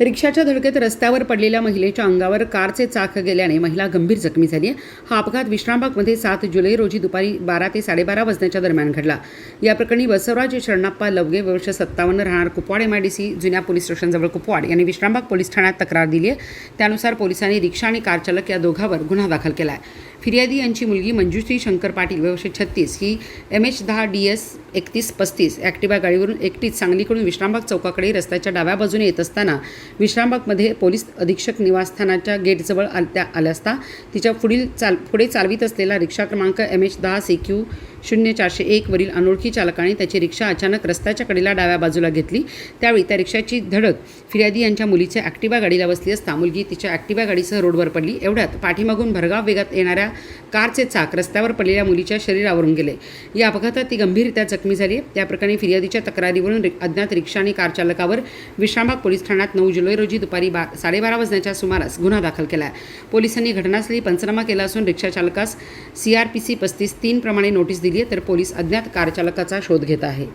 रिक्षाच्या धडकेत रस्त्यावर पडलेल्या महिलेच्या अंगावर कारचे चाक गेल्याने महिला गंभीर जखमी झाली आहे. हा अपघात विश्रामबागमध्ये सात जुलै रोजी दुपारी बारा ते साडेबारा वाजण्याच्या दरम्यान घडला. या प्रकरणी बसवराज शरणाप्पा लवगे वर्ष सत्तावन्न राहणार Kupwad M I D C जुन्या पोलीस स्टेशनजवळ कुपवाड यांनी विश्रामबाग पोलीस ठाण्यात तक्रार दिली आहे. त्यानुसार पोलिसांनी रिक्षा आणि कारचालक या दोघांवर गुन्हा दाखल केला आहे. फिर्यादी यांची मुलगी मंजुश्री शंकर पाटील वर्ष छत्तीस. ही एम एच दहा डी एस एकतीस पस्तीस. ॲक्टिवा गाडीवरून एकटीच सांगलीकडून विश्रामबाग चौकाकडे रस्त्याच्या डाव्या बाजूने येत असताना विश्रामबागमध्ये पोलीस अधीक्षक निवासस्थानाच्या गेटजवळ आल त्या आल्या असता तिच्या पुढील चाल पुढे चालवीत असलेला रिक्षा क्रमांक एम एच दहा सी क्यू शून्य चारशे एकवरील अनोळखी चालकाने त्याची रिक्षा अचानक रस्त्याच्या कडेला डाव्या बाजूला घेतली. त्यावेळी त्या रिक्षाची धडक फिर्यादी यांच्या मुलीच्या ॲक्टिवा गाडीला बसली असता मुलगी तिच्या ॲक्टिवा गाडीसह रोडवर पडली. एवढ्यात पाठीमागून भरगाव वेगात येणाऱ्या कारचे चाक रस्त्यावर पडलेल्या मुलीच्या शरीरावरून गेले. या अपघातात ती गंभीररित्या जखमी झाली. आहे. त्या प्रकरणी फिर्यादीच्या तक्रारीवरून अज्ञात रिक्षा आणि कार चालकावर विश्रामबाग पोलीस ठाण्यात नऊ जुलै रोजी दुपारी बा साडेबारा वाजण्याच्या सुमारास गुन्हा दाखल केला. आहे पोलिसांनी घटनास्थळी पंचनामा केला असून रिक्षा चालकास सी आर पी सी पस्तीस तीन प्रमाणे नोटीस दिली आहे तर पोलीस अज्ञात कारचालकाचा शोध घेत आहे.